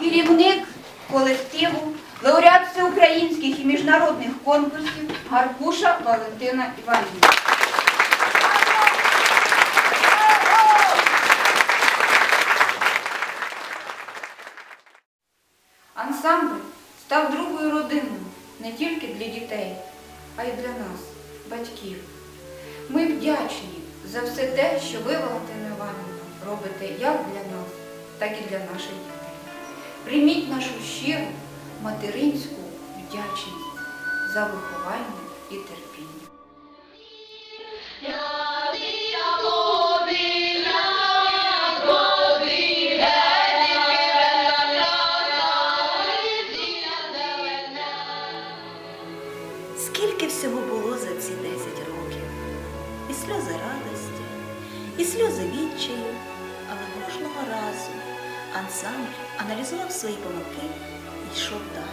керівник колективу, лауреат всеукраїнських і міжнародних конкурсів Гаркуша Валентина Іванівна. Ансамбль став другою родиною не тільки для дітей, а й для нас, батьків. Ми вдячні за все те, що ви, Валентина Іванівна, робите як для нас, так і для наших дітей. Прийміть нашу щиру материнську вдячність за виховання і терпіння. Свої помилки і йшов далі.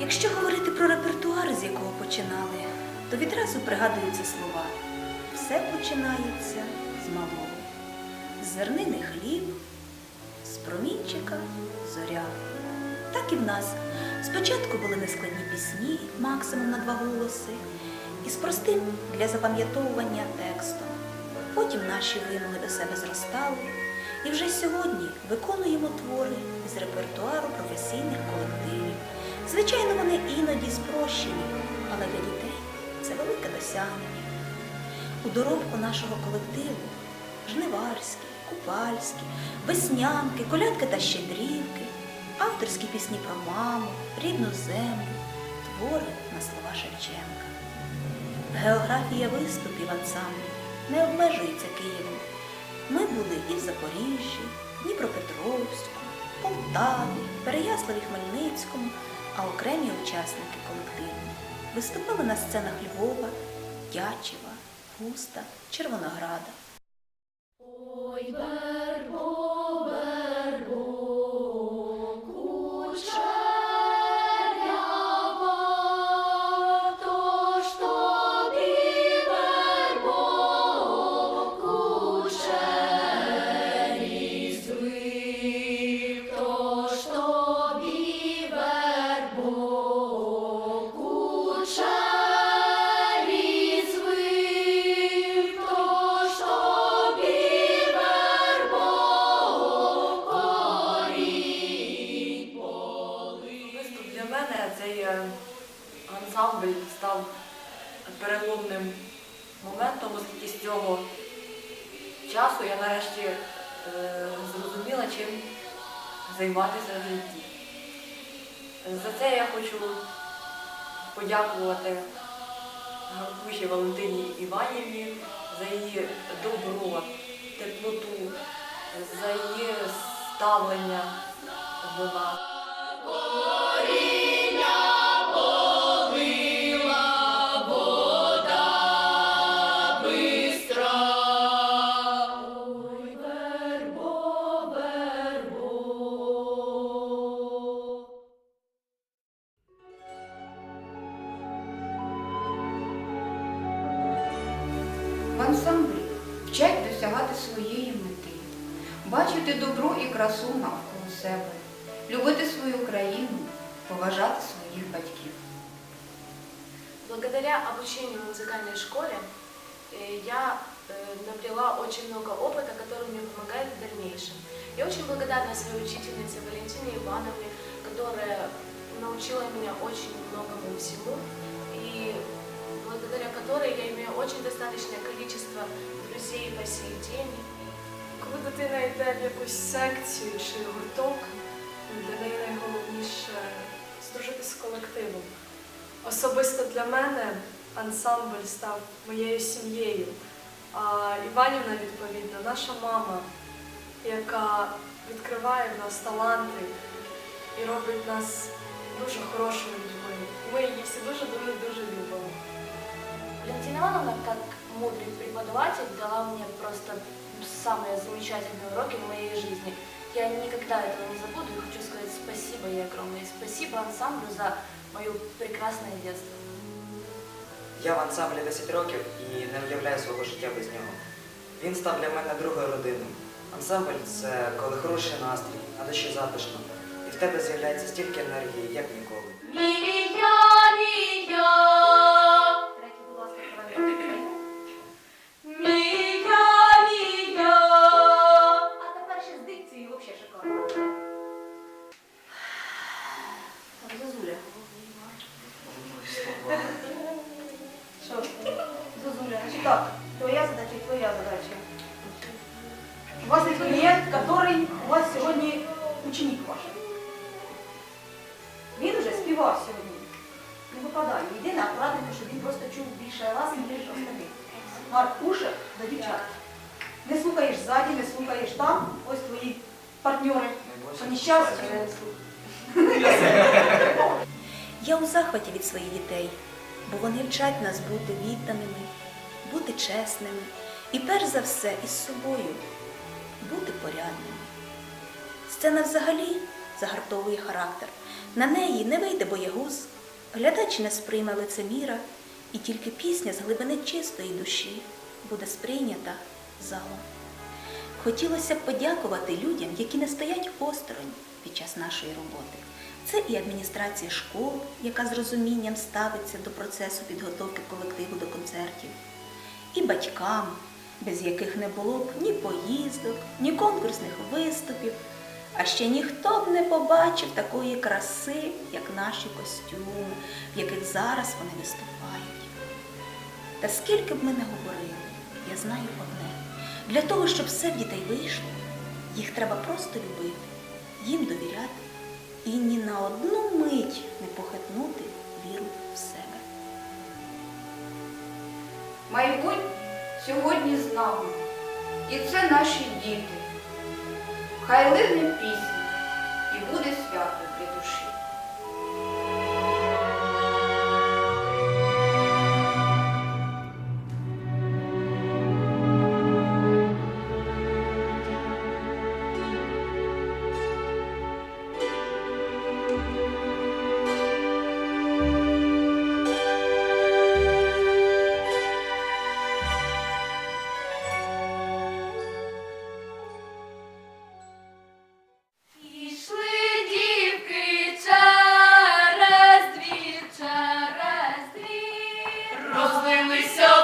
Якщо говорити про репертуар, з якого починали, то відразу пригадуються слова. Все починається з малого. Зернини хліб, з промінчика зоря. Так і в нас. Спочатку були нескладні пісні, максимум на два голоси, і з простим для запам'ятовування текстом. Потім наші вимоги до себе зростали, і вже сьогодні виконуємо твори з репертуару професійних колективів. Звичайно, вони іноді спрощені, але для дітей це велике досягнення. У доробку нашого колективу жниварські, купальські, веснянки, колядки та щедрівки, авторські пісні про маму, рідну землю, твори на слова Шевченка. Географія виступів ансамблю не обмежується Києвом. Ми були і в Запоріжжі, Дніпропетровську, Полтаві, Переяславі Хмельницькому, а окремі учасники колективу виступали на сценах Львова, Тячева, Хуста, Червонограда. But. Ансамбль став переломним моментом, оскільки з цього часу я нарешті е, зрозуміла, чим займатися в житті. За це я хочу подякувати Гаркуші Валентині Іванівні за її добро, теплоту, за її ставлення до нас. бачити добро і красу навколо себе, любити свою країну, поважати своїх батьків. Благодаря обучению в музыкальной школе э, я э, приобрела очень много опыта, который мне помогает в дальнейшем. Я очень благодарна своей учительнице Валентине Ивановне, которая научила меня очень многому всему, и благодаря которой я имею очень достаточное количество друзей по сей день. Коли дитина йде в якусь секцію чи гурток, для неї найголовніше здружити з колективом. Особисто для мене ансамбль став моєю сім'єю, а Іванівна, відповідно, наша мама, яка відкриває в нас таланти і робить нас дуже хорошими людьми. Ми її всі дуже-дуже дуже любимо. Валентина Ивановна, как мудрый преподаватель, дала мне просто самые замечательные уроки в моей жизни. Я никогда этого не забуду и хочу сказать спасибо ей огромное. И спасибо ансамблю за мое прекрасное детство. Я в ансамблі 10 років і не уявляю свого життя без нього. Він став для мене другою родиною. Ансамбль це коли хороший настрій, на душі затишно, і в тебе з'являється стільки енергії, як сьогодні. Не випадає. Єдине акуратненько, щоб він просто чув більше вас, ніж остальних. Марк, уші до дівчат. Не слухаєш ззаді, не слухаєш там. Ось твої партнери. По нещастю. Я у захваті від своїх дітей, бо вони вчать нас бути відданими, бути чесними і перш за все із собою бути порядними. Сцена взагалі загартовує характер. На неї не вийде боягуз, глядач не сприйме лицеміра, і тільки пісня з глибини чистої душі буде сприйнята залом. Хотілося б подякувати людям, які не стоять осторонь під час нашої роботи. Це і адміністрація школ, яка з розумінням ставиться до процесу підготовки колективу до концертів, і батькам, без яких не було б ні поїздок, ні конкурсних виступів, а ще ніхто б не побачив такої краси, як наші костюми, в яких зараз вони виступають. Та скільки б ми не говорили, я знаю одне. Для того, щоб все в дітей вийшло, їх треба просто любити, їм довіряти і ні на одну мить не похитнути віру в себе. Майбутнє сьогодні з нами. І це наші діти. Хай лине пісня і буде свято при душі. розвелися.